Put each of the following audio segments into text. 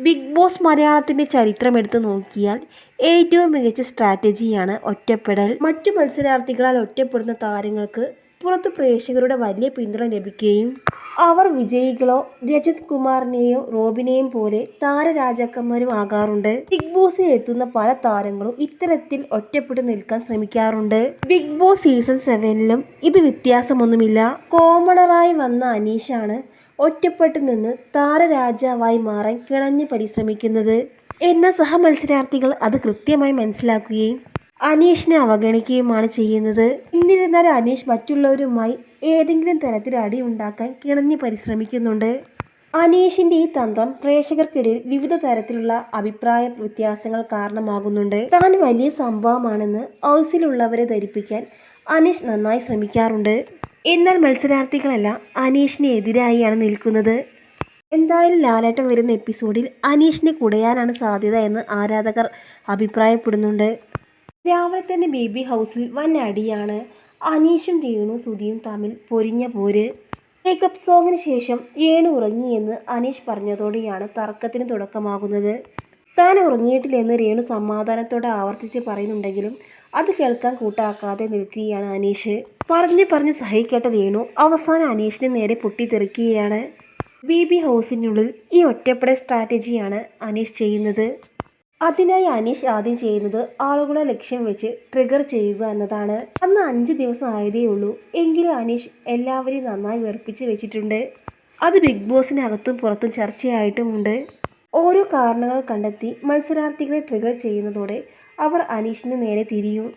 Big boss മലയാളത്തിന്റെ ചരിത്രം എടുത്തു നോക്കിയാൽ ഏറ്റവും മികച്ച സ്ട്രാറ്റജിയാണ് ഒറ്റപ്പെടൽ. മറ്റു മത്സരാർത്ഥികളാൽ ഒറ്റപ്പെടുന്ന താരങ്ങൾക്ക് പുറത്ത് പ്രേക്ഷകരുടെ വലിയ പിന്തുണ ലഭിക്കുകയും അവർ വിജയികളോ രജത് കുമാറിനെയോ റോബിനെയും പോലെ താരരാജാക്കന്മാരും ആകാറുണ്ട്. ബിഗ് ബോസിൽ എത്തുന്ന പല താരങ്ങളും ഇത്തരത്തിൽ ഒറ്റപ്പെട്ടു നിൽക്കാൻ ശ്രമിക്കാറുണ്ട്. ബിഗ് ബോസ് സീസൺ സെവനിലും ഇത് വ്യത്യാസമൊന്നുമില്ല. കോമണറായി വന്ന അനീഷാണ് ഒറ്റപ്പെട്ടു നിന്ന് താരരാജാവായി മാറാൻ കിണഞ്ഞ് പരിശ്രമിക്കുന്നത്. എന്ന സഹമത്സരാർത്ഥികൾ അത് കൃത്യമായി മനസ്സിലാക്കുകയും അനീഷിനെ അവഗണിക്കുകയുമാണ് ചെയ്യുന്നത്. എന്നിരുന്നാലും അനീഷ് മറ്റുള്ളവരുമായി ഏതെങ്കിലും തരത്തിൽ അടി ഉണ്ടാക്കാൻ കിണഞ്ഞു പരിശ്രമിക്കുന്നുണ്ട്. അനീഷിന്റെ ഈ തന്ത്രം പ്രേക്ഷകർക്കിടയിൽ വിവിധ തരത്തിലുള്ള അഭിപ്രായ വ്യത്യാസങ്ങൾ കാരണമാകുന്നുണ്ട്. താൻ വലിയ സംഭവമാണെന്ന് ഹൗസിലുള്ളവരെ ധരിപ്പിക്കാൻ അനീഷ് നന്നായി ശ്രമിക്കാറുണ്ട്. എന്നാൽ മത്സരാർത്ഥികളെല്ലാം അനീഷിന് എതിരായിയാണ് നിൽക്കുന്നത്. എന്തായാലും ലാലേട്ടൻ വരുന്ന എപ്പിസോഡിൽ അനീഷിനെ കുടയാനാണ് സാധ്യത എന്ന് ആരാധകർ അഭിപ്രായപ്പെടുന്നുണ്ട്. രാവിലെ തന്നെ ബേബി ഹൗസിൽ വൻ അടിയാണ് അനീഷും രേണു സുധിയും തമ്മിൽ പൊരിഞ്ഞ പോര്. മേക്കപ്പ് സോങ്ങിന് ശേഷം രേണു ഉറങ്ങിയെന്ന് അനീഷ് പറഞ്ഞതോടെയാണ് തർക്കത്തിന് തുടക്കമാകുന്നത്. താൻ ഉറങ്ങിയിട്ടില്ലെന്ന് രേണു സമാധാനത്തോടെ ആവർത്തിച്ച് പറയുന്നുണ്ടെങ്കിലും അത് കേൾക്കാൻ കൂട്ടാക്കാതെ നിൽക്കുകയാണ് അനീഷ്. പറഞ്ഞ് പറഞ്ഞ് സഹിക്കേട്ട രേണു അവസാനം അനീഷിന് നേരെ പൊട്ടിത്തെറിക്കുകയാണ്. ബി ബി ഹൗസിനുള്ളിൽ ഈ ഒറ്റപ്പെടൽ സ്ട്രാറ്റജിയാണ് അനീഷ് ചെയ്യുന്നത്. അതിനായി അനീഷ് ആദ്യം ചെയ്യുന്നത് ആളുകളെ ലക്ഷ്യം വെച്ച് ട്രിഗർ ചെയ്യുക എന്നതാണ്. അന്ന് അഞ്ച് ദിവസം ആയതേ ഉള്ളൂ. എങ്കിലും അനീഷ് എല്ലാവരെയും നന്നായി വെറുപ്പിച്ച് വെച്ചിട്ടുണ്ട്. അത് ബിഗ് ബോസിനകത്തും പുറത്തും ചർച്ചയായിട്ടുമുണ്ട്. ഓരോ കാരണങ്ങൾ കണ്ടെത്തി മത്സരാർത്ഥികളെ ട്രിഗർ ചെയ്യുന്നതോടെ അവർ അനീഷിന് നേരെ തിരിയും.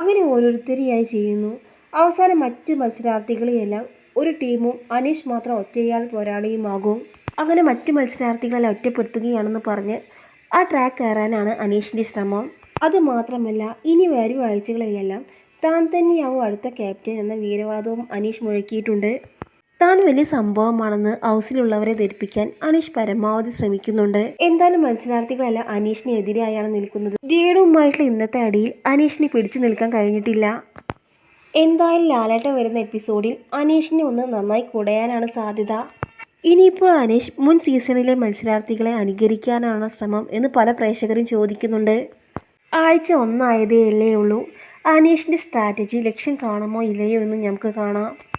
അങ്ങനെ ഓരോരുത്തരെയായി ചെയ്യുന്നു. അവസാനം മറ്റ് മത്സരാർത്ഥികളെയെല്ലാം ഒരു ടീമും അനീഷ് മാത്രം ഒറ്റയാൾ പോരാളിയുമാകും. അങ്ങനെ മറ്റ് മത്സരാർത്ഥികളെ ഒറ്റപ്പെടുത്തുകയാണെന്ന് പറഞ്ഞ് ആ ട്രാക്ക് കയറാനാണ് അനീഷിന്റെ ശ്രമം. അതുമാത്രമല്ല ഇനി വരും ആഴ്ചകളിലെല്ലാം താൻ തന്നെയാവും അടുത്ത ക്യാപ്റ്റൻ എന്ന വീരവാദവും അനീഷ് മുഴക്കിയിട്ടുണ്ട്. താൻ വലിയ സംഭവമാണെന്ന് ഹൗസിലുള്ളവരെ ധരിപ്പിക്കാൻ അനീഷ് പരമാവധി ശ്രമിക്കുന്നുണ്ട്. എന്തായാലും മത്സരാർത്ഥികളല്ല അനീഷിന് എതിരായാണ് നിൽക്കുന്നത്. രേണുവുമായിട്ടുള്ള ഇന്നത്തെ അടിയിൽ അനീഷിനെ പിടിച്ചു നിൽക്കാൻ കഴിഞ്ഞിട്ടില്ല. എന്തായാലും ലാലേട്ടം വരുന്ന എപ്പിസോഡിൽ അനീഷിനെ ഒന്ന് നന്നായി കുടയാനാണ് സാധ്യത. ഇനിയിപ്പോൾ അനീഷ് മുൻ സീസണിലെ മത്സരാർത്ഥികളെ അനുകരിക്കാനാണോ ശ്രമം എന്ന് പല പ്രേക്ഷകരും ചോദിക്കുന്നുണ്ട്. ആഴ്ച ഒന്നായതേ അല്ലേ ഉള്ളൂ. അനീഷിന്റെ സ്ട്രാറ്റജി ലക്ഷ്യം കാണുമോ ഇല്ലയോ എന്ന് നമുക്ക് കാണാം.